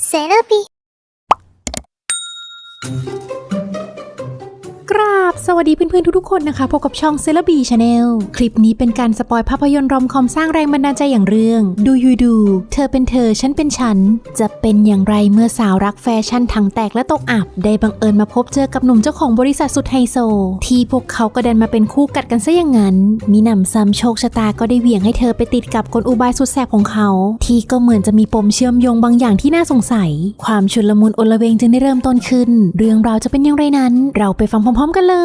Therapy. สวัสดีเพื่อนๆทุกๆคนนะคะพบกับช่องเซเลบีชาแนลคลิปนี้เป็นการสปอยภาพยนตร์รอมคอมสร้างแรงบันดาลใจอย่างเรื่อง ดูยูดู เธอเป็นเธอ ฉันเป็นฉัน จะเป็นอย่างไรเมื่อสาวรักแฟชั่นถังแตกและตกอับ ได้บังเอิญมาพบเจอกับหนุ่มเจ้าของบริษัทสุดไฮโซ ที่พวกเขาก็ดันมาเป็นคู่กัดกันซะอย่างนั้น มีหนำซ้ำโชคชะตาก็ได้เหวี่ยงให้เธอไปติดกับกลอุบายสุดแสบของเขา ที่ก็เหมือนจะมีปมเชื่อมโยงบางอย่างที่น่าสงสัย ความชุลมุนโอลเวงจึงได้เริ่มต้นขึ้น เรื่องราวจะเป็นอย่างไรนั้น เราไปฟังพร้อม ๆ กันเล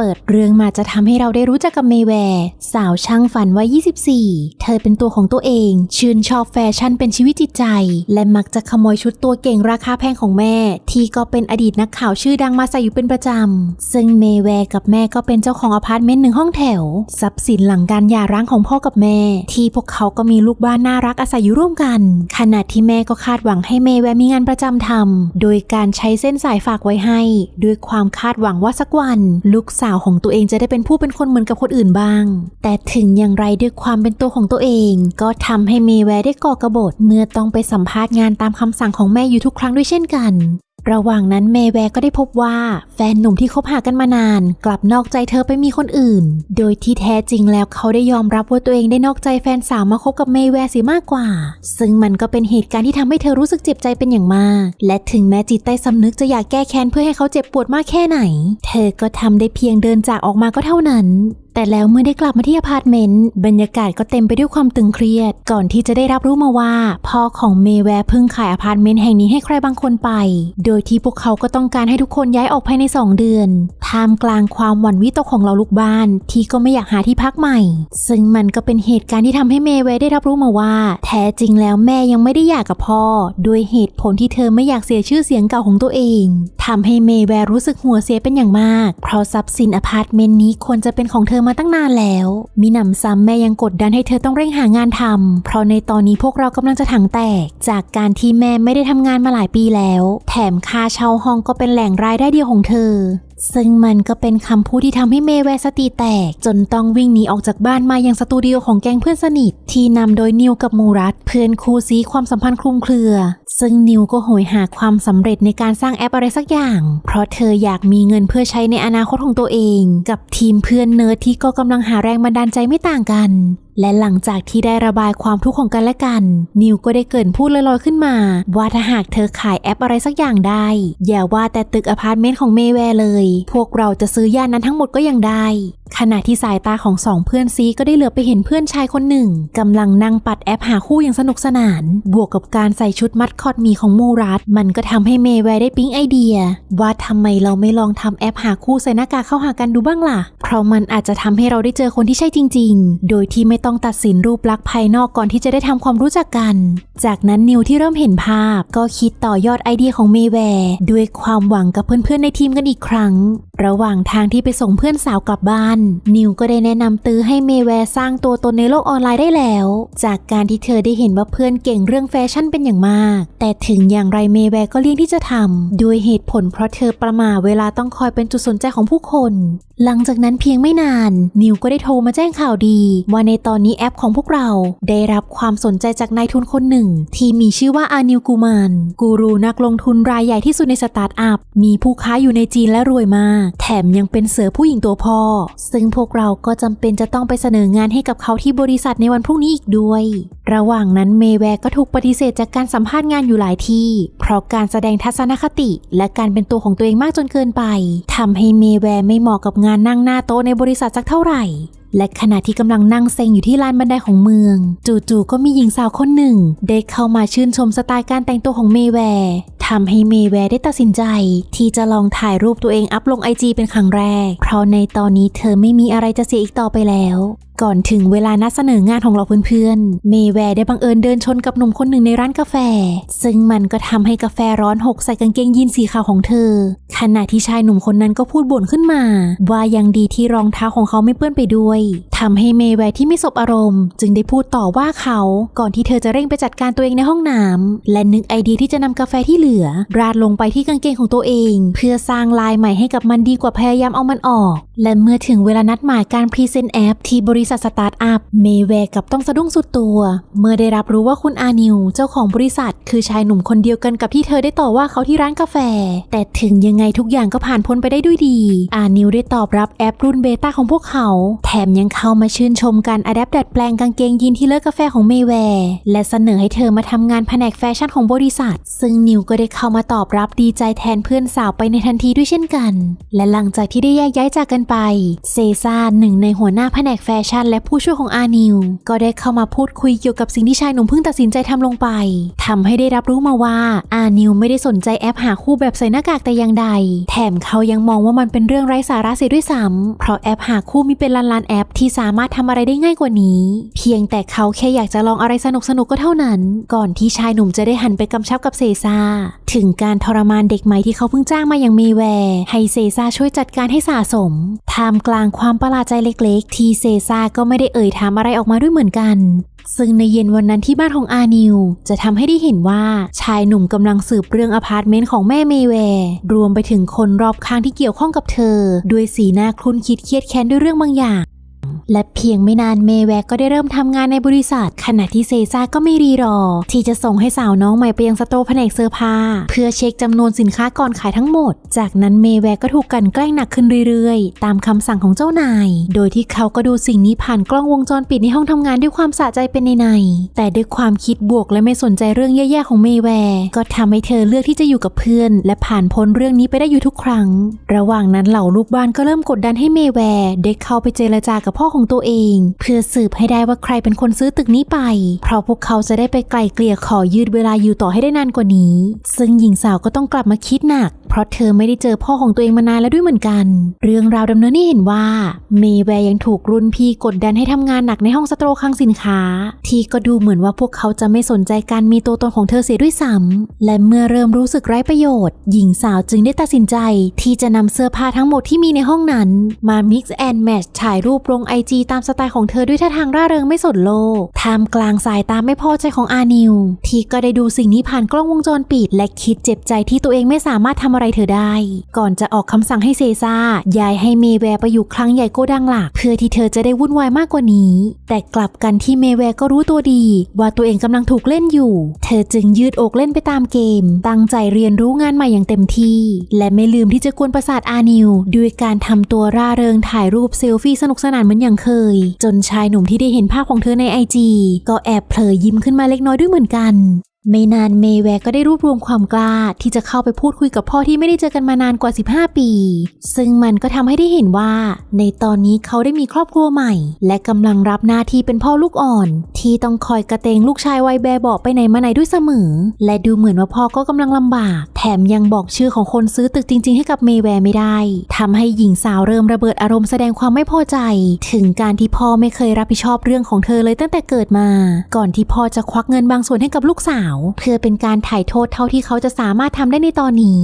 เปิดเรื่องมาจะทำให้เราได้รู้จักกับเมแวร์ สาวช่างฝันวัย 24 เธอเป็นตัวของตัวเอง ชื่นชอบแฟชั่นเป็นชีวิตจิตใจ และมักจะขโมยชุดตัวเก่งราคาแพงของแม่ ที่ก็เป็นอดีตนักข่าวชื่อดังมาใส่อยู่เป็นประจำ ซึ่งเมแวร์กับแม่ก็เป็นเจ้าของอพาร์ตเมนต์หนึ่งห้องแถว ทรัพย์สินหลังการหย่าร้างของพ่อกับแม่ ที่พวกเขาก็มีลูกบ้านน่ารักอาศัยอยู่ร่วมกัน ขณะที่แม่ก็คาดหวังให้เมแวร์มีงานประจำทำโดยการใช้เส้นสายฝากไว้ให้ ด้วยความคาดหวังว่าสักวันลูกสาวของตัวเองจะได้เป็นผู้เป็นคนเหมือนกับคนอื่นบ้าง แต่ถึงอย่างไรด้วยความเป็นตัวของตัวเอง ก็ทำให้เมแวร์ได้ก่อกระบฏเมื่อต้องไปสัมภาษณ์งานตามคำสั่งของแม่อยู่ทุกครั้งด้วยเช่นกัน ระหว่างนั้นเมแวร์ก็ได้พบว่า แฟนหนุ่มที่คบหากันมานาน กลับนอกใจเธอไปมีคนอื่น โดยที่แท้จริงแล้วเขาได้ยอมรับว่าตัวเองได้นอกใจแฟนสาวมาคบกับเมแวร์เสียมากกว่า ซึ่งมันก็เป็นเหตุการณ์ที่ทำให้เธอรู้สึกเจ็บใจเป็นอย่างมาก และถึงแม้จิตใต้สำนึกจะอยากแก้แค้นเพื่อให้เขาเจ็บปวดมากแค่ไหน เธอก็ทำได้เพียงเดินจากออกมาก็เท่านั้นแต่แล้วเมื่อได้กลับมาที่อพาร์ตเมนต์บรรยากาศก็เต็มไปด้วยความตึงเครียด ก่อนที่จะได้รับรู้มาว่าพ่อของเมแวร์เพิ่งขายอพาร์ตเมนต์แห่งนี้ให้ใครบางคนไป โดยที่พวกเขาก็ต้องการให้ทุกคนย้ายออกภายใน 2 เดือนท่ามกลางความหวั่นวิตกของเราลูกบ้าน ที่ก็ไม่อยากหาที่พักใหม่ ซึ่งมันก็เป็นเหตุการณ์ที่ทำให้เมแวร์ได้รับรู้มาว่า แท้จริงแล้วแม่ยังไม่ได้หย่ากกับพ่อ ด้วยเหตุผลที่เธอไม่อยากเสียชื่อเสียงเก่าของตัวเองทำให้เมแวร์รู้สึกหัวเสียเป็นอย่างมาก เพราะทรัพย์สินอพาร์ตเมนต์นี้ควรจะเป็นของเธอมาตั้งนานแล้ว มีหนำซ้ำแม่ยังกดดันให้เธอต้องเร่งหางานทำ เพราะในตอนนี้พวกเรากำลังจะถังแตก จากการที่แม่ไม่ได้ทำงานมาหลายปีแล้ว แถมค่าเช่าห้องก็เป็นแหล่งรายได้เดียวของเธอ ซึ่งมันก็เป็นคำพูดที่ทำให้เมย์แวสติแตก จนต้องวิ่งหนีออกจากบ้านมายังสตูดิโอของแก๊งเพื่อนสนิท ที่นำโดยนิวกับมูรัตเพื่อนคู่ซีความสัมพันธ์คลุมเครือ ซึ่งนิวก็โหยหาความสำเร็จในการสร้างแอปอะไรสักอย่าง เพราะเธออยากมีเงินเพื่อใช้ในอนาคตของตัวเอง กับทีมเพื่อนเนิร์ดที่ก็กำลังหาแรงบันดาลใจไม่ต่างกัน และหลังจากที่ได้ระบายความทุกข์ของกันและกัน นิวก็ได้เกินพูดลอยๆขึ้นมา ว่าถ้าหากเธอขายแอปอะไรสักอย่างได้ อย่าว่าแต่ตึกอพาร์ตเมนต์ของเมแวร์เลย พวกเราจะซื้อย่านนั้นทั้งหมดก็ยังได้ ขณะที่สายตาของสองเพื่อนซีก็ได้เหลือบไปเห็นเพื่อนชายคนหนึ่งกำลังนั่งปัดแอปหาคู่อย่างสนุกสนาน บวกกับการใส่ชุดมัดคอดมีของมูรัตมันก็ทำให้เมย์แวร์ได้ปิ๊งไอเดีย ว่าทำไมเราไม่ลองทำแอปหาคู่ใส่หน้ากากเข้าหากันดูบ้างล่ะ เพราะมันอาจจะทำให้เราได้เจอคนที่ใช่จริง ๆ โดยที่ไม่ต้องตัดสินรูปลักษณ์ภายนอกก่อนที่จะได้ทำความรู้จักกัน จากนั้นนิวที่เริ่มเห็นภาพ ก็คิดต่อยอดไอเดียของเมแวร์ด้วยความหวังกับเพื่อนๆในทีมกันอีกครั้ง ระหว่างทางที่ไปส่งเพื่อนสาวกลับบ้าน นิวก็ได้แนะนำตื้อให้เมแวร์สร้างตัวตนในโลกออนไลน์ได้แล้ว จากการที่เธอได้เห็นว่าเพื่อนเก่งเรื่องแฟชั่นเป็นอย่างมาก แต่ถึงอย่างไรเมแวร์ก็เลี่ยงที่จะทำด้วยเหตุผลเพราะเธอประมาเวลาต้องคอยเป็นจุดสนใจของผู้คน หลังจากนั้นเพียงไม่นาน นิวก็ได้โทรมาแจ้งข่าวดี ว่าในตอนนี้แอปของพวกเรา ได้รับความสนใจจากนายทุนคนหนึ่ง ที่มีชื่อว่าอานิวกูมานกูรูนักลงทุนรายใหญ่ที่สุดในสตาร์ทอัพมีผู้ค้าอยู่ในจีนและรวยมากแถมยังเป็นเสือผู้หญิงตัวพ่อ ซึ่งพวกเราก็จำเป็นจะต้องไปเสนองานให้กับเขาที่บริษัทในวันพรุ่งนี้อีกด้วย ระหว่างนั้นเมแวร์ก็ถูกปฏิเสธจากการสัมภาษณ์งานอยู่หลายที่ เพราะการแสดงทัศนคติ และการเป็นตัวของตัวเองมากจนเกินไปทำให้เมแวร์ไม่เหมาะกับงานนั่งหน้าโต๊ะในบริษัทสักเท่าไหร่ และขณะที่กำลังนั่งเซ็งอยู่ที่ลานบันไดของเมือง จู่ๆก็มีหญิงสาวคนหนึ่ง ได้เข้ามาชื่นชมสไตล์การแต่งตัวของเมแวร์ทำให้เมแวร์ได้ตัดสินใจ ที่จะลองถ่ายรูปตัวเองอัพลงไอจีเป็นครั้งแรก เพราะในตอนนี้เธอไม่มีอะไรจะเสียอีกต่อไปแล้ว ก่อนถึงเวลานัดเสนองานของเราเพื่อนๆ เมแวร์ได้บังเอิญเดินชนกับหนุ่มคนหนึ่งในร้านกาแฟ ซึ่งมันก็ทำให้กาแฟร้อนหกใส่กางเกงยีนสีขาวของเธอ ขณะที่ชายหนุ่มคนนั้นก็พูดบ่นขึ้นมา ว่ายังดีที่รองเท้าของเขาไม่เปื้อนไปด้วย ทำให้เมแวที่ไม่สบอารมณ์ จึงได้พูดต่อว่าเขาก่อนที่เธอจะเร่งไปจัดการตัวเองในห้องน้ำและนึกไอเดียที่จะนำกาแฟที่เหลือ ราดลงไปที่กางเกงของตัวเอง เพื่อสร้างลายใหม่ให้กับมันดีกว่าพยายามเอามันออก และเมื่อถึงเวลานัดหมายการพรีเซนต์แอปที่บริษัทสตาร์ทอัพเมแวกับต้องสะดุ้งสุดตัว เมื่อได้รับรู้ว่าคุณอานิวเจ้าของบริษัท คือชายหนุ่มคนเดียวกันกับที่เธอได้ต่อว่าเขาที่ร้านกาแฟ แต่ถึงยังไงทุกอย่างก็ผ่านพ้นไปได้ด้วยดี อานิวได้ตอบรับแอปรุ่นเบต้าของพวกเขา แถมยังเข้าามาชื่นชมการอัดแอปดัดแปลงกางเกงยีนที่เลิกกาแฟของเมแวร์และเสนอให้เธอมาทำงานแผนกแฟชั่นของบริษัท ซึ่งนิวก็ได้เข้ามาตอบรับดีใจแทนเพื่อนสาวไปในทันทีด้วยเช่นกัน และหลังจากที่ได้แยกย้ายจากกันไป เซซ่าหนึ่งในหัวหน้าแผนกแฟชั่น และผู้ช่วยของอานิว ก็ได้เข้ามาพูดคุยเกี่ยวกับสิ่งที่ชายหนุ่มเพิ่งตัดสินใจทำลงไปทำให้ได้รับรู้มาว่าอานิวไม่ได้สนใจแอปหาคู่แบบใส่หน้ากากแต่อย่างใด แถมเขายังมองว่ามันเป็นเรื่องไร้สาระเสียด้วยซ้ำเพราะแอปหาคู่มีเป็นล้านๆแอปที่สามารถทำอะไรได้ง่ายกว่านี้ เพียงแต่เขาแค่อยากจะลองอะไรสนุกๆก็เท่านั้น ก่อนที่ชายหนุ่มจะได้หันไปกำชับกับเซซาถึงการทรมานเด็กใหม่ที่เขาเพิ่งจ้างมาอย่างเมแวร์ให้เซซาช่วยจัดการให้สะสมท่ามกลางความประหลาดใจเล็ก ๆ ที่เซซาก็ไม่ได้เอ่ยถามอะไรออกมาด้วยเหมือนกัน ซึ่งในเย็นวันนั้นที่บ้านของอานิว จะทำให้ได้เห็นว่าชายหนุ่มกำลังสืบเรื่องอพาร์ตเมนต์ของแม่เมแวร์รวมไปถึงคนรอบข้างที่เกี่ยวข้องกับเธอ ด้วยสีหน้าคลุนคิดเครียดแค้นด้วยเรื่องบางอย่าง และเพียงไม่นานเมแวร์ก็ได้เริ่มทำงานในบริษัท ขณะที่เซซ่าก็ไม่รีรอ ที่จะส่งให้สาวน้องใหม่ไปยังสโตร์แผนกเสื้อผ้า เพื่อเช็คจำนวนสินค้าก่อนขายทั้งหมด จากนั้นเมแวร์ก็ถูกกันแกล้งหนักขึ้นเรื่อยๆ ตามคำสั่งของเจ้านาย โดยที่เขาก็ดูสิ่งนี้ผ่านกล้องวงจรปิดในห้องทำงานด้วยความสะใจเป็นในในๆแต่ด้วยความคิดบวกและไม่สนใจเรื่องแย่ๆของเมแวร์ก็ทำให้เธอเลือกที่จะอยู่กับเพื่อน และผ่านพ้นเรื่องนี้ไปได้อยู่ทุกครั้ง ระหว่างนั้นเหล่าลูกบ้านก็เริ่มกดดันให้เมแวร์ได้เข้าไปเจรจากับพ่อของตัวเอง เพื่อสืบให้ได้ว่าใครเป็นคนซื้อตึกนี้ไป เพราะพวกเขาจะได้ไปไกลเกลี่ยขอยืดเวลาอยู่ต่อให้ได้นานกว่านี้ ซึ่งหญิงสาวก็ต้องกลับมาคิดหนัก เพราะเธอไม่ได้เจอพ่อของตัวเองมานานแล้วด้วยเหมือนกัน เรื่องราวดำเนินให้เห็นว่า เมแวร์ยังถูกรุ่นพี่กดดันให้ทำงานหนักในห้องสโตรคลังสินค้า ที่ก็ดูเหมือนว่าพวกเขาจะไม่สนใจการมีตัวตนของเธอเสียด้วยซ้ำและเมื่อเริ่มรู้สึกไร้ประโยชน์ หญิงสาวจึงได้ตัดสินใจ ที่จะนำเสื้อผ้าทั้งหมดที่มีในห้องนั้น มา mix and match ถ่ายรูปลงไอจีตามสไตล์ของเธอด้วยท่าทางร่าเริงไม่สนโลกท่ามกลางสายตาไม่พอใจของอานิว ที่ก็ได้ดูสิ่งนี้ผ่านกล้องวงจรปิด และคิดเจ็บใจที่ตัวเองไม่สามารถทำอะไรเธอได้ ก่อนจะออกคำสั่งให้เซซ่าย้ายให้เมแวร์ไปอยู่คลังใหญ่โกดังหลัก เพื่อที่เธอจะได้วุ่นวายมากกว่านี้ แต่กลับกันที่เมแวร์ก็รู้ตัวดี ว่าตัวเองกำลังถูกเล่นอยู่ เธอจึงยืดอกเล่นไปตามเกม ตั้งใจเรียนรู้งานใหม่อย่างเต็มที่ และไม่ลืมที่จะกวนประสาทอานิวด้วยการทำตัวร่าเริงถ่ายรูปเซลฟี่สนุกสนานเหมือนอย่างเคย จนชายหนุ่มที่ได้เห็นภาพของเธอในไอจีก็แอบเผลอยิ้มขึ้นมาเล็กน้อยด้วยเหมือนกัน ไม่นานเมแวร์ก็ได้รวบรวมความกล้าที่จะเข้าไปพูดคุยกับพ่อที่ไม่ได้เจอกันมานานกว่า 15 ปี ซึ่งมันก็ทำให้ได้เห็นว่า ในตอนนี้เขาได้มีครอบครัวใหม่ และกำลังรับหน้าที่เป็นพ่อลูกอ่อน ที่ต้องคอยกระเตงลูกชายวัยแบเบาะไปไหนมาไหนด้วยเสมอ และดูเหมือนว่าพ่อก็กำลังลำบากแถมยังบอกชื่อของคนซื้อตึกจริง ๆ ให้กับเมแวร์ไม่ได้ทำให้หญิงสาวเริ่มระเบิดอารมณ์แสดงความไม่พอใจ ถึงการที่พ่อไม่เคยรับผิดชอบเรื่องของเธอเลยตั้งแต่เกิดมา ก่อนที่พ่อจะควักเงินบางส่วนให้กับลูกสาว เพื่อเป็นการถ่ายโทษเท่าที่เขาจะสามารถทำได้ในตอนนี้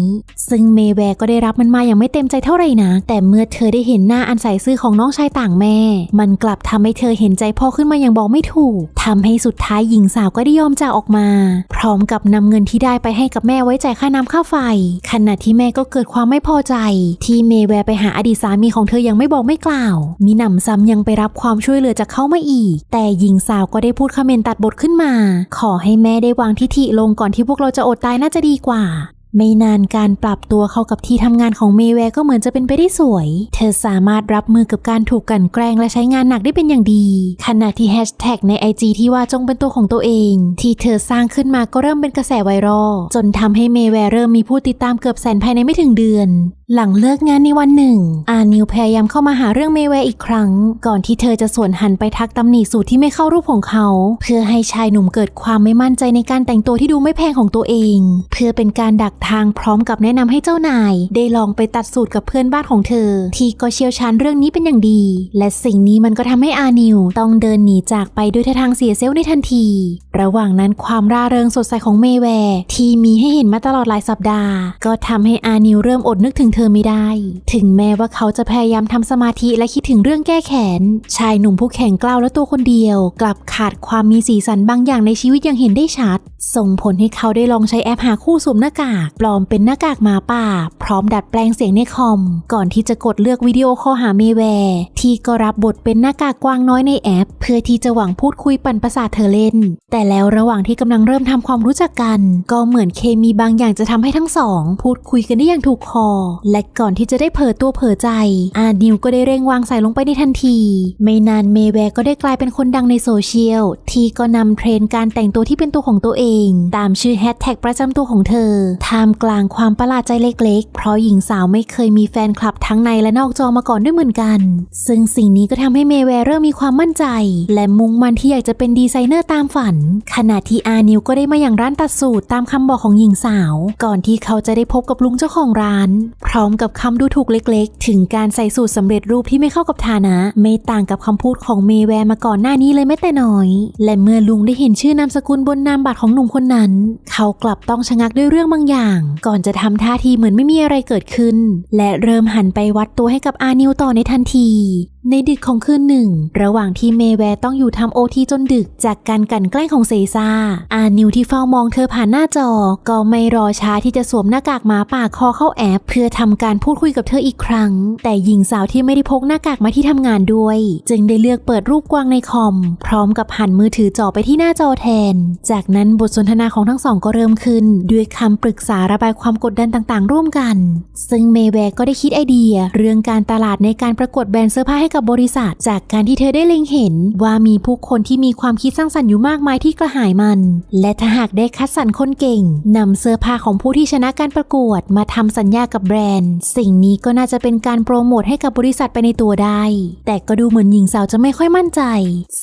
ซึ่งเมแวร์ก็ได้รับมันมาอย่างไม่เต็มใจเท่าไหร่นะแต่เมื่อเธอได้เห็นหน้าอันใสซื่อของน้องชายต่างแม่ มันกลับทำให้เธอเห็นใจพ่อขึ้นมาอย่างบอกไม่ถูกทำให้สุดท้ายหญิงสาวก็ได้ยอมจากออกมา พร้อมกับนำเงินที่ได้ไปให้กับแม่ไว้จ่ายค่าน้ำค่าไฟ ขณะที่แม่ก็เกิดความไม่พอใจ ที่เมแวร์ไปหาอดีตสามีของเธอยังไม่บอกไม่กล่าว มีหนำซ้ำยังไปรับความช่วยเหลือจากเขามาอีก แต่หญิงสาวก็ได้พูดคอมเมนต์ตัดบทขึ้นมา ขอให้แม่ได้วางทิฐิลงก่อนที่พวกเราจะอดตายน่าจะดีกว่า ไม่นานการปรับตัวเข้ากับที่ทำงานของเมแวร์ก็เหมือนจะเป็นไปได้สวย เธอสามารถรับมือกับการถูกกันแกล้งและใช้งานหนักได้เป็นอย่างดี ขณะที่แฮชแท็กในไอจีที่ว่าจงเป็นตัวของตัวเอง ที่เธอสร้างขึ้นมาก็เริ่มเป็นกระแสไวรัลจนทำให้เมแวร์เริ่มมีผู้ติดตามเกือบแสนภายในไม่ถึงเดือนหลังเลิกงานในวันหนึ่ง อานิวพยายามเข้ามาหาเรื่องเมแวอีกครั้ง ก่อนที่เธอจะสวนหันไปทักตำหนิสูตรที่ไม่เข้ารูปของเขา เพื่อให้ชายหนุ่มเกิดความไม่มั่นใจในการแต่งตัวที่ดูไม่แพงของตัวเอง เพื่อเป็นการดักทางพร้อมกับแนะนำให้เจ้านาย ได้ลองไปตัดสูตรกับเพื่อนบ้านของเธอ ที่ก็เชี่ยวชาญเรื่องนี้เป็นอย่างดี และสิ่งนี้มันก็ทำให้อานิวต้องเดินหนีจากไปด้วยท่าทางเสียเซลล์ในทันที ระหว่างนั้นความร่าเริงสดใสของเมแวที่มีให้เห็นมาตลอดหลายสัปดาห์ ก็ทำให้อานิวเริ่มอดนึกถึงเธอไม่ได้ ถึงแม้ว่าเขาจะพยายามทำสมาธิและคิดถึงเรื่องแก้แค้นชายหนุ่มผู้แข็งกล้าวและตัวคนเดียว กลับขาดความมีสีสันบางอย่างในชีวิตอย่างเห็นได้ชัด ส่งผลให้เขาได้ลองใช้แอปหาคู่สวมหน้ากาก ปลอมเป็นหน้ากากหมาป่า พร้อมดัดแปลงเสียงในคอม ก่อนที่จะกดเลือกวิดีโอคอลหาเมแวร์ที่ก็รับบทเป็นหน้ากากกวางน้อยในแอป เพื่อที่จะหวังพูดคุยปั่นประสาทเธอเล่น แต่แล้วระหว่างที่กำลังเริ่มทำความรู้จักกัน ก็เหมือนเคมีบางอย่างจะทำให้ทั้งสอง พูดคุยกันได้อย่างถูกคอและก่อนที่จะได้เผยตัวเผยใจ อานิวก็ได้เร่งวางสายลงไปในทันที ไม่นานเมแวร์ก็ได้กลายเป็นคนดังในโซเชียล ที่ก็นำเทรนด์การแต่งตัวที่เป็นตัวของตัวเอง ตามชื่อแฮชแท็กประจำตัวของเธอท่ามกลางความประหลาดใจเล็กๆ เพราะหญิงสาวไม่เคยมีแฟนคลับทั้งในและนอกจอมาก่อนด้วยเหมือนกัน ซึ่งสิ่งนี้ก็ทำให้เมแวร์เริ่มมีความมั่นใจ และมุ่งมั่นที่อยากจะเป็นดีไซเนอร์ตามฝัน ขณะที่อานิวก็ได้มาอย่างร้านตัดสูตรตามคำบอกของหญิงสาว ก่อนที่เขาจะได้พบกับลุงเจ้าของร้านพร้อมกับคำดูถูกเล็กๆ ถึงการใส่สูตรสำเร็จรูปที่ไม่เข้ากับฐานะ ไม่ต่างกับคำพูดของเมแวร์มาก่อนหน้านี้เลยแม้แต่น้อย และเมื่อลุงได้เห็นชื่อนามสกุลบนนามบัตรของหนุ่มคนนั้น เขากลับต้องชะงักด้วยเรื่องบางอย่าง ก่อนจะทำท่าทีเหมือนไม่มีอะไรเกิดขึ้น และเริ่มหันไปวัดตัวให้กับอานิวต่อในทันที ในดึกของคืนหนึ่ง ระหว่างที่เมแวร์ต้องอยู่ทำโอทีจนดึกจากการกันแกล้งของเซซ่า อานิวที่เฝ้ามองเธอผ่านหน้าจอ ก็ไม่รอช้าที่จะสวมหน้ากากหมาป่าคอเข้าแอปเพื่อทำการพูดคุยกับเธออีกครั้ง แต่หญิงสาวที่ไม่ได้พกหน้ากากมาที่ทำงานด้วย จึงได้เลือกเปิดรูปกวางในคอม พร้อมกับหันมือถือจ่อไปที่หน้าจอแทน จากนั้นบทสนทนาของทั้งสองก็เริ่มขึ้น ด้วยคำปรึกษาระบายความกดดันต่างๆ ร่วมกัน ซึ่งเมแวร์ก็ได้คิดไอเดีย เรื่องการตลาดในการประกวดแบรนด์เสื้อผ้าให้กับบริษัท จากการที่เธอได้เล็งเห็นว่ามีผู้คนที่มีความคิดสร้างสรรค์อยู่มากมายที่กระหายมัน และถ้าหากได้คัดสรรคนเก่งนำเสื้อผ้าของผู้ที่ชนะการประกวด มาทำสัญญากับแบรนด์ สิ่งนี้ก็น่าจะเป็นการโปรโมทให้กับบริษัทไปในตัวได้ แต่ก็ดูเหมือนหญิงสาวจะไม่ค่อยมั่นใจ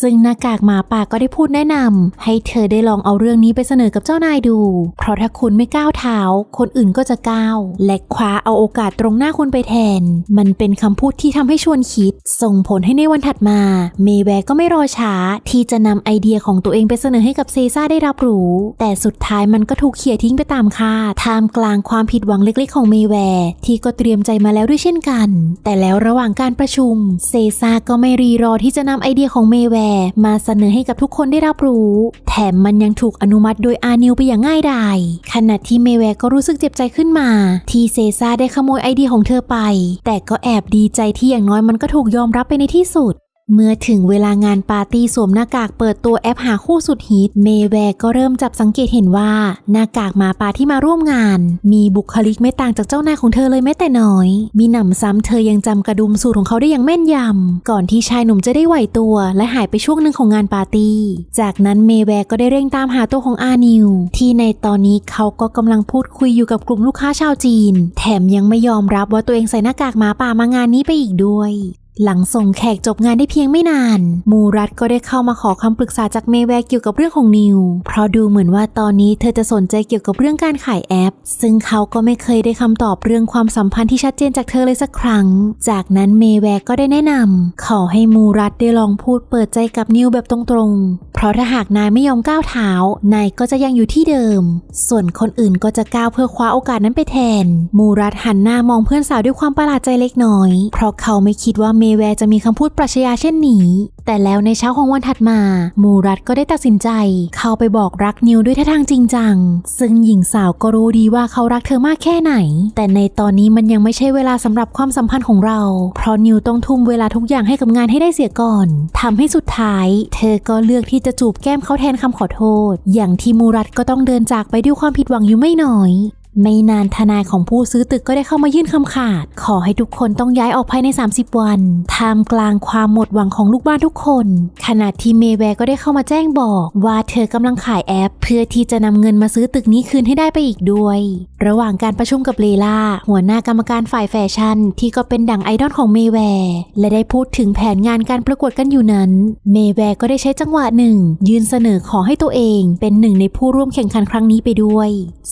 ซึ่งหน้ากากหมาป่าก็ได้พูดแนะนำให้เธอได้ลองเอาเรื่องนี้ไปเสนอกับเจ้านายดู เพราะถ้าคุณไม่ก้าวเท้า คนอื่นก็จะก้าว และคว้าเอาโอกาสตรงหน้าคุณไปแทน มันเป็นคำพูดที่ทำให้ชวนคิดส่งผลให้ในวันถัดมา เมแวร์ก็ไม่รอช้า ที่จะนำไอเดียของตัวเองไปเสนอให้กับเซซ่าได้รับรู้ แต่สุดท้ายมันก็ถูกเขี่ยทิ้งไปตามคาดท่ามกลางความผิดหวังเล็กๆ ของเมแวร์ที่ก็เตรียมใจมาแล้วด้วยเช่นกัน แต่แล้วระหว่างการประชุม เซซ่าก็ไม่รีรอที่จะนำไอเดียของเมแวร์มาเสนอให้กับทุกคนได้รับรู้ แถมมันยังถูกอนุมัติโดยอานิวไปอย่างง่ายดายขณะที่เมแวร์ก็รู้สึกเจ็บใจขึ้นมา ที่เซซ่าได้ขโมยไอเดียของเธอไป แต่ก็แอบดีใจที่อย่างน้อยมันก็ถูกยอมรับไปในที่สุด เมื่อถึงเวลางานปาร์ตี้สวมหน้ากากเปิดตัวแอปหาคู่สุดฮิต เมแวร์ก็เริ่มจับสังเกตเห็นว่า หน้ากากหมาป่าที่มาร่วมงาน มีบุคลิกไม่ต่างจากเจ้านายของเธอเลยแม้แต่น้อย มีหนำซ้ำเธอยังจำกระดุมสูตรของเขาได้อย่างแม่นยำ ก่อนที่ชายหนุ่มจะได้ไหวตัว และหายไปช่วงหนึ่งของงานปาร์ตี้ จากนั้นเมแวร์ก็ได้เร่งตามหาตัวของอานิว ที่ในตอนนี้เขาก็กำลังพูดคุยอยู่กับกลุ่มลูกค้าชาวจีน แถมยังไม่ยอมรับว่าตัวเองใส่หน้ากากหมาป่ามางานนี้ไปอีกด้วย หลังส่งแขกจบงานได้เพียงไม่นาน มูรัตก็ได้เข้ามาขอคำปรึกษาจากเมแวร์เกี่ยวกับเรื่องของนิว เพราะดูเหมือนว่าตอนนี้เธอจะสนใจเกี่ยวกับเรื่องการขายแอป ซึ่งเขาก็ไม่เคยได้คำตอบเรื่องความสัมพันธ์ที่ชัดเจนจากเธอเลยสักครั้ง จากนั้นเมแวร์ก็ได้แนะนำขอให้มูรัตได้ลองพูดเปิดใจกับนิวแบบตรงๆ เพราะถ้าหากนายไม่ยอมก้าวเท้า นายก็จะยังอยู่ที่เดิม ส่วนคนอื่นก็จะก้าวเพื่อคว้าโอกาสนั้นไปแทน มูรัตหันหน้ามองเพื่อนสาวด้วยความประหลาดใจเล็กน้อย เพราะเขาไม่คิดว่าเมแวร์จะมีคำพูดปรัชญาเช่นนี้ แต่แล้วในเช้าของวันถัดมา มูรัตก็ได้ตัดสินใจ เข้าไปบอกรักนิวด้วยท่าทางจริงจัง ซึ่งหญิงสาวก็รู้ดีว่าเขารักเธอมากแค่ไหน แต่ในตอนนี้มันยังไม่ใช่เวลาสำหรับความสัมพันธ์ของเรา เพราะนิวต้องทุ่มเวลาทุกอย่างให้กับงานให้ได้เสียก่อนทำให้สุดท้าย เธอก็เลือกที่จะจูบแก้มเขาแทนคำขอโทษ อย่างที่มูรัตก็ต้องเดินจากไปด้วยความผิดหวังอยู่ไม่น้อย ไม่นานทนายของผู้ซื้อตึกก็ได้เข้ามายื่นคำขาด ขอให้ทุกคนต้องย้ายออกภายใน 30 วันท่ามกลางความหมดหวังของลูกบ้านทุกคน ขณะที่เมแวร์ก็ได้เข้ามาแจ้งบอกว่าเธอกำลังขายแอป เพื่อที่จะนำเงินมาซื้อตึกนี้คืนให้ได้ไปอีกด้วย ระหว่างการประชุมกับเลล่าหัวหน้ากรรมการฝ่ายแฟชั่น ที่ก็เป็นดั่งไอดอลของเมแวร์และได้พูดถึงแผนงานการประกวดกันอยู่นั้น เมแวร์ก็ได้ใช้จังหวะหนึ่ง ยืนเสนอขอให้ตัวเอง เป็นหนึ่งในผู้ร่วมแข่งขันครั้งนี้ไปด้วย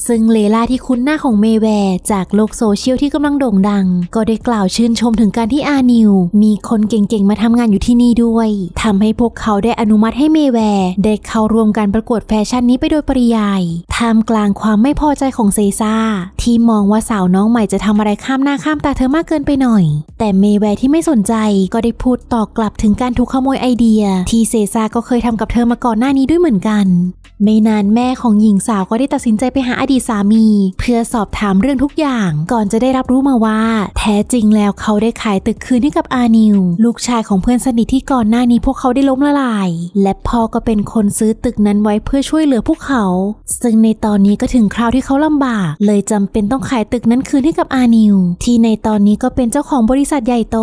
ซึ่งเลล่าที่คุ้นหน้าของเมแวร์จากโลกโซเชียลที่กำลังโด่งดัง ก็ได้กล่าวชื่นชมถึงการที่อานิว มีคนเก่งๆมาทำงานอยู่ที่นี่ด้วยทำให้พวกเขาได้อนุมัติให้เมแวร์ได้เข้าร่วมการประกวดแฟชั่นนี้ไปโดยปริยายท่ามกลางความไม่พอใจของเซซ่า ที่มองว่าสาวน้องใหม่จะทำอะไรข้ามหน้าข้ามตาเธอมากเกินไปหน่อย แต่เมแวร์ที่ไม่สนใจก็ได้พูดตอบกลับถึงการถูกขโมยไอเดีย ที่เซซ่าก็เคยทำกับเธอมาก่อนหน้านี้ด้วยเหมือนกัน ไม่นานแม่ของหญิงสาวก็ได้ตัดสินใจไปหาอดีตสามี เพื่อสอบถามเรื่องทุกอย่างก่อนจะได้รับรู้มาว่า แท้จริงแล้วเขาได้ขายตึกคืนให้กับอานิว ลูกชายของเพื่อนสนิทที่ก่อนหน้านี้พวกเขาได้ล้มละลาย และพ่อก็เป็นคนซื้อตึกนั้นไว้เพื่อช่วยเหลือพวกเขา ซึ่งในตอนนี้ก็ถึงคราวที่เขาลำบาก เลยจำเป็นต้องขายตึกนั้นคืนให้กับอานิว ที่ในตอนนี้ก็เป็นเจ้าของบริษัทใหญ่โต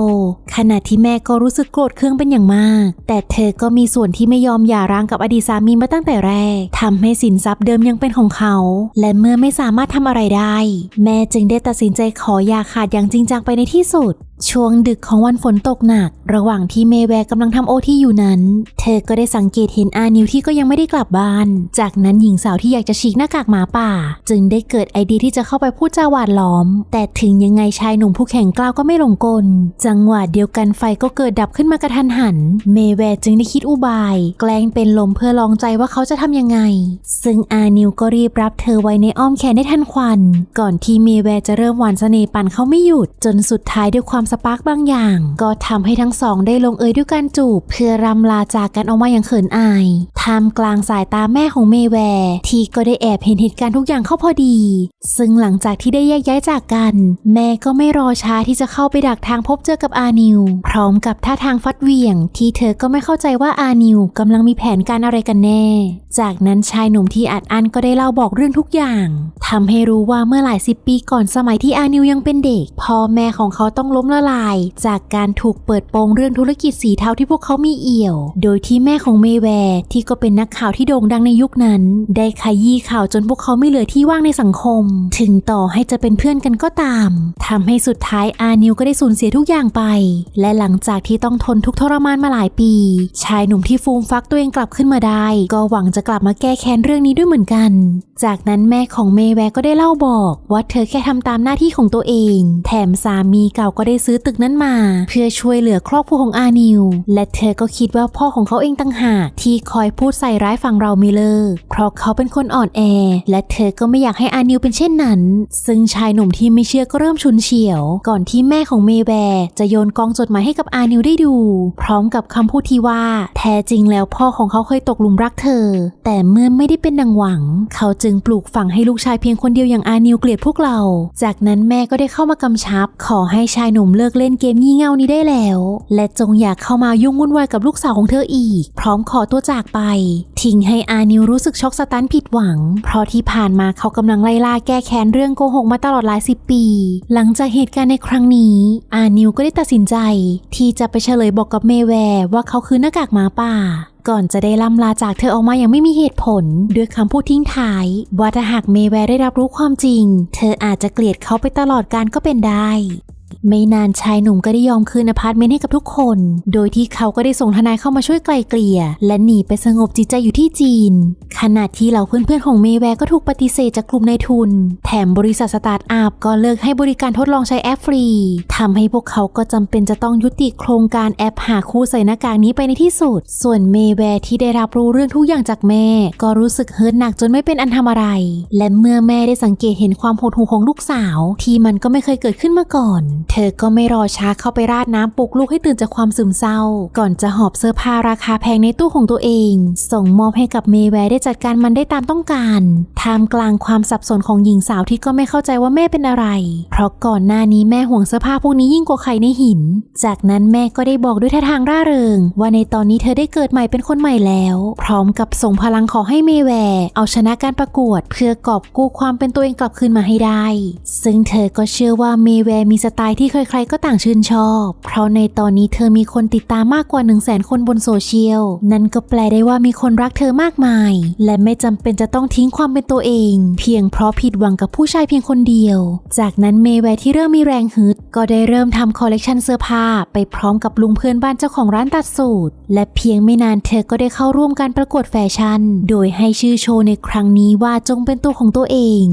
ขณะที่แม่ก็รู้สึกโกรธเคืองเป็นอย่างมาก แต่เธอก็มีส่วนที่ไม่ยอมหย่าร้างกับอดีตสามีมาตั้งแต่แรกทำให้สินทรัพย์เดิมยังเป็นของเขา และเมื่อไม่สามารถทำอะไรได้ แม่จึงได้ตัดสินใจขอหย่าขาดอย่างจริงจังไปในที่สุดช่วงดึกของวันฝนตกหนัก ระหว่างที่เมแวร์กำลังทำโอที่อยู่นั้น เธอก็ได้สังเกตเห็นอานิวที่ก็ยังไม่ได้กลับบ้าน จากนั้นหญิงสาวที่อยากจะฉีกหน้ากากหมาป่า จึงได้เกิดไอเดียที่จะเข้าไปพูดจาหวานล้อม แต่ถึงยังไงชายหนุ่มผู้แข็งกล้าวก็ไม่หลงกล จังหวะเดียวกันไฟก็เกิดดับขึ้นมากระทันหัน เมแวร์จึงได้คิดอุบาย แกล้งเป็นลมเพื่อลองใจว่าเขาจะทำยังไง ซึ่งอานิวก็รีบรับเธอไว้ในอ้อมแขนได้ทันควัน ก่อนที่เมแวร์จะเริ่มหวานเสน่ห์ปั่นเขาไม่หยุดจนสุดท้ายด้วยความสปาร์กบางอย่าง ก็ทำให้ทั้งสองได้ลงเอยด้วยการจูบ เพื่อรำลาจากกันออกมาอย่างเขินอายท่ามกลางสายตาแม่ของเมแวร์ ที่ก็ได้แอบเห็นเหตุการณ์ทุกอย่างเข้าพอดี ซึ่งหลังจากที่ได้แยกย้ายจากกัน แม่ก็ไม่รอช้าที่จะเข้าไปดักทางพบเจอกับอานิว พร้อมกับท่าทางฟัดเวียง ที่เธอก็ไม่เข้าใจว่าอานิวกำลังมีแผนการอะไรกันแน่ จากนั้นชายหนุ่มที่อัดอั้นก็ได้เล่าบอกเรื่องทุกอย่างทำให้รู้ว่าเมื่อหลายสิบปีก่อนสมัยที่อานิวยังเป็นเด็กพ่อแม่ของเขาต้องล้มละลาย จากการถูกเปิดโปงเรื่องธุรกิจสีเทาที่พวกเขามีเอี่ยว โดยที่แม่ของเมแวร์ที่ก็เป็นนักข่าวที่โด่งดังในยุคนั้น ได้ขยี้ข่าวจนพวกเขาไม่เหลือที่ว่างในสังคม ถึงต่อให้จะเป็นเพื่อนกันก็ตามทำให้สุดท้ายอานิวก็ได้สูญเสียทุกอย่างไป และหลังจากที่ต้องทนทุกทรมานมาหลายปี ชายหนุ่มที่ฟูมฟักตัวเองกลับขึ้นมาได้ ก็หวังจะกลับมาแก้แค้นเรื่องนี้ด้วยเหมือนกัน จากนั้นแม่ของเมแวร์ก็ได้เล่าบอกว่าเธอแค่ทำตามหน้าที่ของตัวเอง แถมสามีเก่าก็ได้ซื้อตึกนั้นมา เพื่อช่วยเหลือครอบครัวของอานิว และเธอก็คิดว่าพ่อของเขาเองต่างหากที่คอยพูดใส่ร้ายฝั่งเราไม่เลิกเพราะเขาเป็นคนอ่อนแอ และเธอก็ไม่อยากให้อานิวเป็นเช่นนั้น ซึ่งชายหนุ่มที่ไม่เชื่อก็เริ่มชุนเฉียว ก่อนที่แม่ของเมแวร์จะโยนกองจดหมายให้กับอานิวได้ดู พร้อมกับคำพูดที่ว่า แท้จริงแล้วพ่อของเขาเคยตกหลุมรักเธอ แต่เมื่อไม่ได้เป็นดังหวัง เขาจึงปลูกฝังให้ลูกชายเพียงคนเดียวอย่างอานิวเกลียดพวกเรา จากนั้นแม่ก็ได้เข้ามากำชับ ขอให้ชายหนุ่มเลิกเล่นเกมงี่เง่านี้ได้แล้ว และจงอยากเข้ามายุ่งวุ่นวายกับลูกสาวของเธออีก พร้อมขอตัวจากไป ทิ้งให้อานิวรู้สึกช็อกสตันผิดหวัง เพราะที่ผ่านมาเขากำลังไล่ล่าแก้แค้นเรื่องโกหกมาตลอดหลายสิบปี หลังจากเหตุการณ์ในครั้งนี้ อานิวก็ได้ตัดสินใจ ที่จะไปเฉลยบอกกับเมแวร์ว่าเขาคือหน้ากากหมาป่าก่อนจะได้ล่ำลาจากเธอออกมาอย่างไม่มีเหตุผล ด้วยคำพูดทิ้งท้ายว่าถ้าหากเมแวร์ได้รับรู้ความจริง เธออาจจะเกลียดเขาไปตลอดการก็เป็นได้ ไม่นานชายหนุ่มก็ได้ยอมคืนอพาร์ตเมนต์ให้กับทุกคน โดยที่เขาก็ได้ส่งทนายเข้ามาช่วยไกลเกลี่ย และหนีไปสงบจิตใจอยู่ที่จีน ขณะที่เหล่าเพื่อนๆของเมแวร์ก็ถูกปฏิเสธจากกลุ่มนายทุน แถมบริษัทสตาร์ทอัพก็เลิกให้บริการทดลองใช้แอปฟรีทำให้พวกเขาก็จำเป็นจะต้องยุติโครงการแอปหาคู่ใส่หน้ากากนี้ไปในที่สุด ส่วนเมแวร์ที่ได้รับรู้เรื่องทุกอย่างจากแม่ ก็รู้สึกเฮิร์ตหนักจนไม่เป็นอันทำอะไร และเมื่อแม่ได้สังเกตเห็นความโหดหู่ของลูกสาว ที่มันก็ไม่เคยเกิดขึ้นมาก่อนเธอก็ไม่รอช้าเข้าไปราดน้ำปลุกลูกให้ตื่นจากความซึมเศร้า ก่อนจะหอบเสื้อผ้าราคาแพงในตู้ของตัวเอง ส่งมอบให้กับเมแวร์ได้จัดการมันได้ตามต้องการท่ามกลางความสับสนของหญิงสาวที่ก็ไม่เข้าใจว่าแม่เป็นอะไร เพราะก่อนหน้านี้แม่ห่วงเสื้อผ้าพวกนี้ยิ่งกว่าใครในหิน จากนั้นแม่ก็ได้บอกด้วยท่าทางร่าเริง ว่าในตอนนี้เธอได้เกิดใหม่เป็นคนใหม่แล้ว พร้อมกับส่งพลังขอให้เมแวร์เอาชนะการประกวด เพื่อกอบกู้ความเป็นตัวเองกลับคืนมาให้ได้ ซึ่งเธอก็เชื่อว่าเมแวร์มีสไตล์ที่ใครๆก็ต่างชื่นชอบ เพราะในตอนนี้เธอมีคนติดตามมากกว่า 1 0 0 0 0แสนคนบนโซเชียล นั่นก็แปลได้ว่ามีคนรักเธอมากมาย และไม่จำเป็นจะต้องทิ้งความเป็นตัวเอง เพียงเพราะผิดหวังกับผู้ชายเพียงคนเดียว จากนั้นเมแวร์ที่เริ่มมีแรงฮึด ก็ได้เริ่มทำคอลเลกชันเสื้อผ้าไปพร้อมกับลุงเพื่อนบ้านเจ้าของร้านตัดสูตร และเพียงไม่นานเธอก็ได้เข้าร่วมการประกวดแฟชั่น โดยให้ชื่อโชว์ในครั้งนี้ว่าจงเป็นตัวของตัวเอง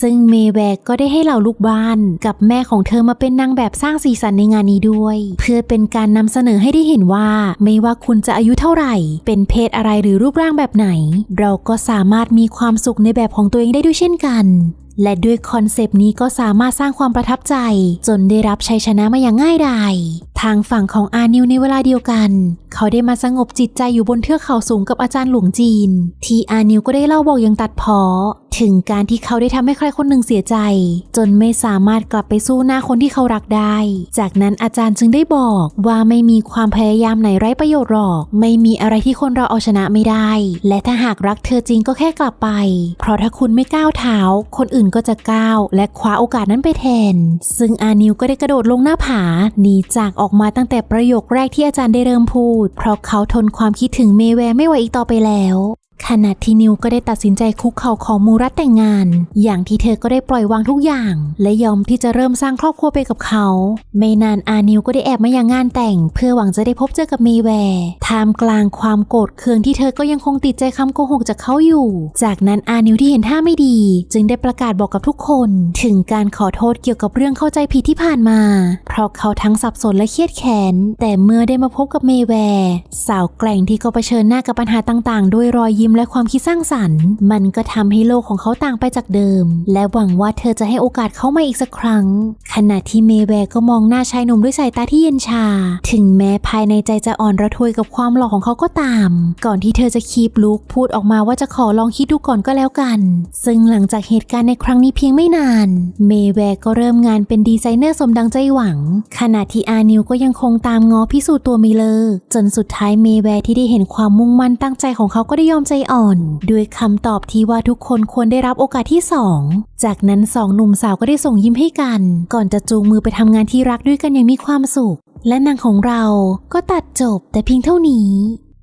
ซึ่งเมแวร์ก็ได้ให้เหล่าลูกบ้าน กับแม่ของเธอมาเป็นนางางแบบสร้างสีสันในงานนี้ด้วย เพื่อเป็นการนำเสนอให้ได้เห็นว่า ไม่ว่าคุณจะอายุเท่าไหร่ เป็นเพศอะไรหรือรูปร่างแบบไหน เราก็สามารถมีความสุขในแบบของตัวเองได้ด้วยเช่นกันและด้วยคอนเซปต์นี้ก็สามารถสร้างความประทับใจ จนได้รับชัยชนะมาอย่างง่ายดาย ทางฝั่งของอานิวในเวลาเดียวกัน เขาได้มาสงบจิตใจอยู่บนเทือกเขาสูงกับอาจารย์หลวงจีน ที่อานิวก็ได้เล่าบอกอย่างตัดเพอ ถึงการที่เขาได้ทำให้ใครคนหนึ่งเสียใจ จนไม่สามารถกลับไปสู้หน้าคนที่เขารักได้ จากนั้นอาจารย์จึงได้บอกว่าไม่มีความพยายามไหนไร้ประโยชน์หรอก ไม่มีอะไรที่คนเราเอาชนะไม่ได้ และถ้าหากรักเธอจริงก็แค่กลับไป เพราะถ้าคุณไม่ก้าวเท้า คนอื่นก็จะก้าวและคว้าโอกาสนั้นไปแทน ซึ่งอานิวก็ได้กระโดดลงหน้าผาหนีจากออกมาตั้งแต่ประโยคแรกที่อาจารย์ได้เริ่มพูด เพราะเขาทนความคิดถึงเมแวร์ไม่ไหวอีกต่อไปแล้ว ขณะที่นิวก็ได้ตัดสินใจคุกเข่าขอมูรัตแต่งงาน อย่างที่เธอก็ได้ปล่อยวางทุกอย่าง และยอมที่จะเริ่มสร้างครอบครัวไปกับเขา ไม่นานอานิวก็ได้แอบมายังงานแต่ง เพื่อหวังจะได้พบเจอกับเมแวร์ท่ามกลางความโกรธเคืองที่เธอก็ยังคงติดใจคำโกหกจากเขาอยู่ จากนั้นอานิวที่เห็นท่าไม่ดี จึงได้ประกาศบอกกับทุกคน ถึงการขอโทษเกี่ยวกับเรื่องเข้าใจผิดที่ผ่านมา เพราะเขาทั้งสับสนและเครียดแค้นแต่เมื่อได้มาพบกับเมแวร์สาวแกร่งที่ก็เผชิญหน้ากับปัญหาต่าง ๆ ด้วยรอยยิ้มและความคิดสร้างสรรค์ มันก็ทำให้โลกของเขาต่างไปจากเดิม และหวังว่าเธอจะให้โอกาสเขามาอีกสักครั้ง ขณะที่เมแวร์ก็มองหน้าชายหนุ่มด้วยสายตาที่เย็นชา ถึงแม้ภายในใจจะอ่อนระทวยกับความหล่อของเขาก็ตาม ก่อนที่เธอจะคีบลุกพูดออกมาว่าจะขอลองคิดดูก่อนก็แล้วกัน ซึ่งหลังจากเหตุการณ์ในครั้งนี้เพียงไม่นาน เมแวร์ก็เริ่มงานเป็นดีไซเนอร์สมดังใจหวัง ขณะที่อานิวก็ยังคงตามง้อพิสูจน์ตัวเมเลอร์จนสุดท้ายเมแวร์ที่ได้เห็นความมุ่งมั่นตั้งใจของเขาก็ได้ยอมใจอ่อน ด้วยคำตอบที่ว่าทุกคนควรได้รับโอกาสที่สองจากนั้นสองหนุ่มสาวก็ได้ส่งยิ้มให้กัน ก่อนจะจูงมือไปทำงานที่รักด้วยกันอย่างมีความสุข และนางของเราก็ตัดจบแต่เพียงเท่านี้